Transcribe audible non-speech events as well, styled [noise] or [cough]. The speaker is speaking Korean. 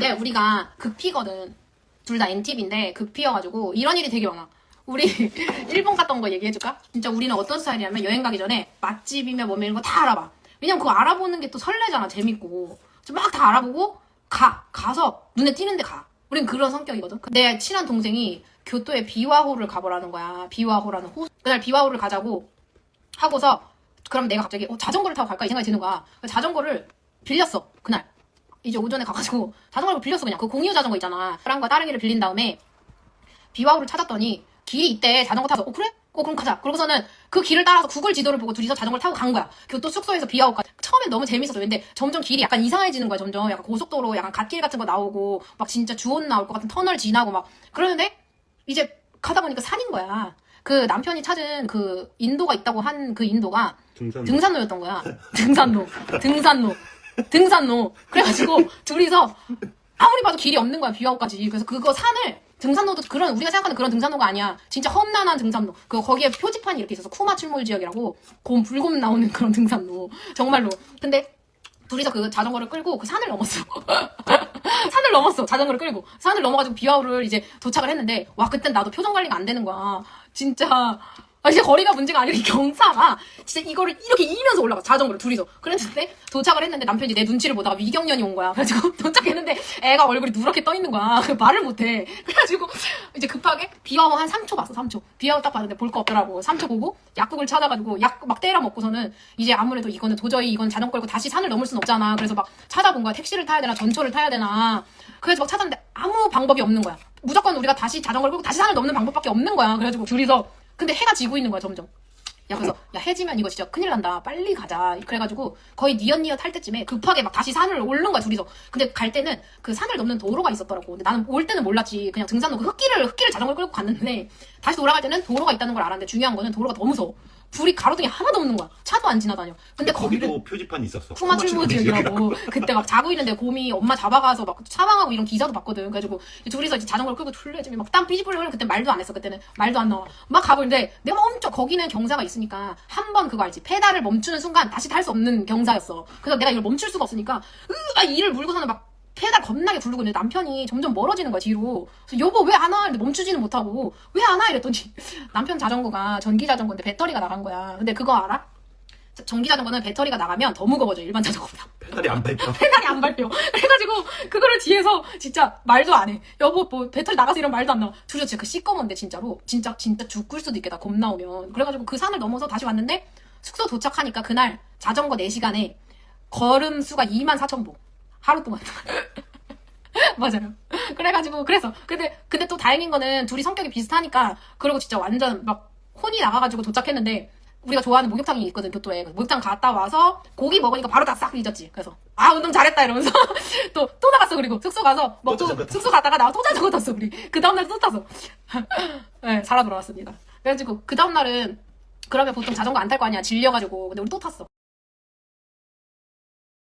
근데 우리가 극피거든. 둘 다 N팁인데 극피여가지고 이런 일이 되게 많아. 우리 [laughs] 일본 갔던 거 얘기해줄까? 진짜 우리는 어떤 스타일이냐면 여행 가기 전에 맛집이며 뭐며 이런 거 다 알아봐. 왜냐면 그거 알아보는 게 또 설레잖아. 재밌고. 막 다 알아보고 가. 가서 눈에 띄는데 가. 우린 그런 성격이거든. 내 친한 동생이 교토에 비와호를 가보라는 거야. 비와호라는 호. 그날 비와호를 가자고 하고서 그럼 내가 갑자기 어, 자전거를 타고 갈까 이 생각이 드는 거야. 자전거를 빌렸어. 그날. 이제 오전에 가가지고 [laughs] 자전거를 빌렸어 그냥. 그 공유 자전거 있잖아. 사람과 따릉이를 빌린 다음에 비와호를 찾았더니 길이 있대 자전거 타서 어 그래? 어 그럼 가자. 그러고서는 그 길을 따라서 구글 지도를 보고 둘이서 자전거를 타고 간 거야. 교토 숙소에서 비와호까지. 처음엔 너무 재밌었어 근데 점점 길이 약간 이상해지는 거야 점점. 약간 고속도로 약간 갓길 같은 거 나오고 막 진짜 주원 나올 것 같은 터널 지나고 막. 그러는데 이제 가다 보니까 산인 거야. 그 남편이 찾은 그 인도가 있다고 한 그 인도가 등산 등산로였던 거야. [laughs] 등산로. 등산로. 등산로. 그래가지고 둘이서 아무리 봐도 길이 없는 거야, 비와호까지. 그래서 그거 산을 등산로도 그런 우리가 생각하는 그런 등산로가 아니야. 진짜 험난한 등산로. 그 거기에 표지판이 이렇게 있어서 쿠마 출몰 지역이라고 곰 불곰 나오는 그런 등산로. 정말로. 근데 둘이서 그 자전거를 끌고 그 산을 넘었어. [laughs] 산을 넘었어. 자전거를 끌고. 산을 넘어가지고 비와호를 이제 도착을 했는데, 와, 그땐 나도 표정 관리가 안 되는 거야. 진짜. 아, 이제 거리가 문제가 아니라 이 경사가 진짜 이거를 이렇게 이면서 올라가 자전거를 둘이서. 그랬는데 도착을 했는데 남편이 내 눈치를 보다가 위경련이 온 거야. 그래가지고 [laughs] 도착했는데 애가 얼굴이 누렇게 떠 있는 거야. 그 말을 못해. 그래가지고 이제 급하게 비와호 한 3초 봤어 3초. 비와호 딱 봤는데 볼 거 없더라고. 3초 보고 약국을 찾아가지고 약 막 때려 먹고서는 이제 아무래도 이거는 도저히 이건 자전거 끌고 다시 산을 넘을 순 없잖아. 그래서 막 찾아본 거야. 택시를 타야 되나 전철을 타야 되나. 그래서 막 찾았는데 아무 방법이 없는 거야. 무조건 우리가 다시 자전거를 끌고 다시 산을 넘는 방법밖에 없는 거야. 그래가지고 둘이서 근데 해가 지고 있는 거야 점점. 야 그래서 야 해지면 이거 진짜 큰일 난다. 빨리 가자. 그래가지고 거의 니엇니엇 할 때쯤에 급하게 막 다시 산을 오른 거야 둘이서. 근데 갈 때는 그 산을 넘는 도로가 있었더라고. 근데 나는 올 때는 몰랐지. 그냥 등산로 그 흙길을 흙길을 자전거를 끌고 갔는데 다시 돌아갈 때는 도로가 있다는 걸 알았는데 중요한 거는 도로가 너무 무서워 불이 가로등이 하나도 없는 거야. 차도 안 지나다녀. 근데 거기도 거기도 표지판이 있었어. 쿠마 출모 지역이라고. 그때 막 자고 있는데 곰이 엄마 잡아가서 막 사망하고 이런 기사도 봤거든. 그래가지고 둘이서 이제 자전거를 끌고 둘레집에 막땀 삐지불 흘리고 그때 말도 안 했어 그때는. 말도 안 나와. 막 가고 있는데 내가 엄청 거기는 경사가 있으니까 한 번 그거 알지? 페달을 멈추는 순간 다시 탈 수 없는 경사였어. 그래서 내가 이걸 멈출 수가 없으니까 으막 이를 물고서는 막 겁나게 부르고 있는데 남편이 점점 멀어지는 거야 뒤로. 그래서 여보 왜 안 와? 근데 멈추지는 못하고. 왜 안 와? 이랬더니 [laughs] 남편 자전거가 전기 자전거인데 배터리가 나간 거야. 근데 그거 알아? 전기 자전거는 배터리가 나가면 더 무거워져 일반 자전거보다. 페달이 안 밟혀. [laughs] 페달이 안 밟혀. 그래가지고 그거를 뒤에서 진짜 말도 안해. 여보 뭐 배터리 나가서 이런 말도 안 나와 둘이서 진짜 그 시꺼먼데 진짜로. 진짜 진짜 죽을 수도 있겠다 겁 나오면. 그래가지고 그 산을 넘어서 다시 왔는데 숙소 도착하니까 그날 자전거 4시간에 걸음 수가 2만 4천 보. 하루 동안 [laughs] 맞아요. [laughs] 그래가지고 그래서 근데 근데 또 다행인 거는 둘이 성격이 비슷하니까 그리고 진짜 완전 막 혼이 나가가지고 도착했는데 우리가 좋아하는 목욕탕이 있거든 교토에 그 목욕탕 갔다 와서 고기 먹으니까 바로 다 싹 잊었지. 그래서 아 운동 잘했다 이러면서 [laughs] 또 또 나갔어 그리고 숙소 가서 또 먹고 자전거 탔어. 숙소 갔다가 나 또 자전거 탔어 우리 그 다음 날 또 탔어. [laughs] 네 살아 돌아왔습니다. 그래가지고 그 다음 날은 그러면 보통 자전거 안 탈 거 아니야 질려가지고 근데 우리 또 탔어.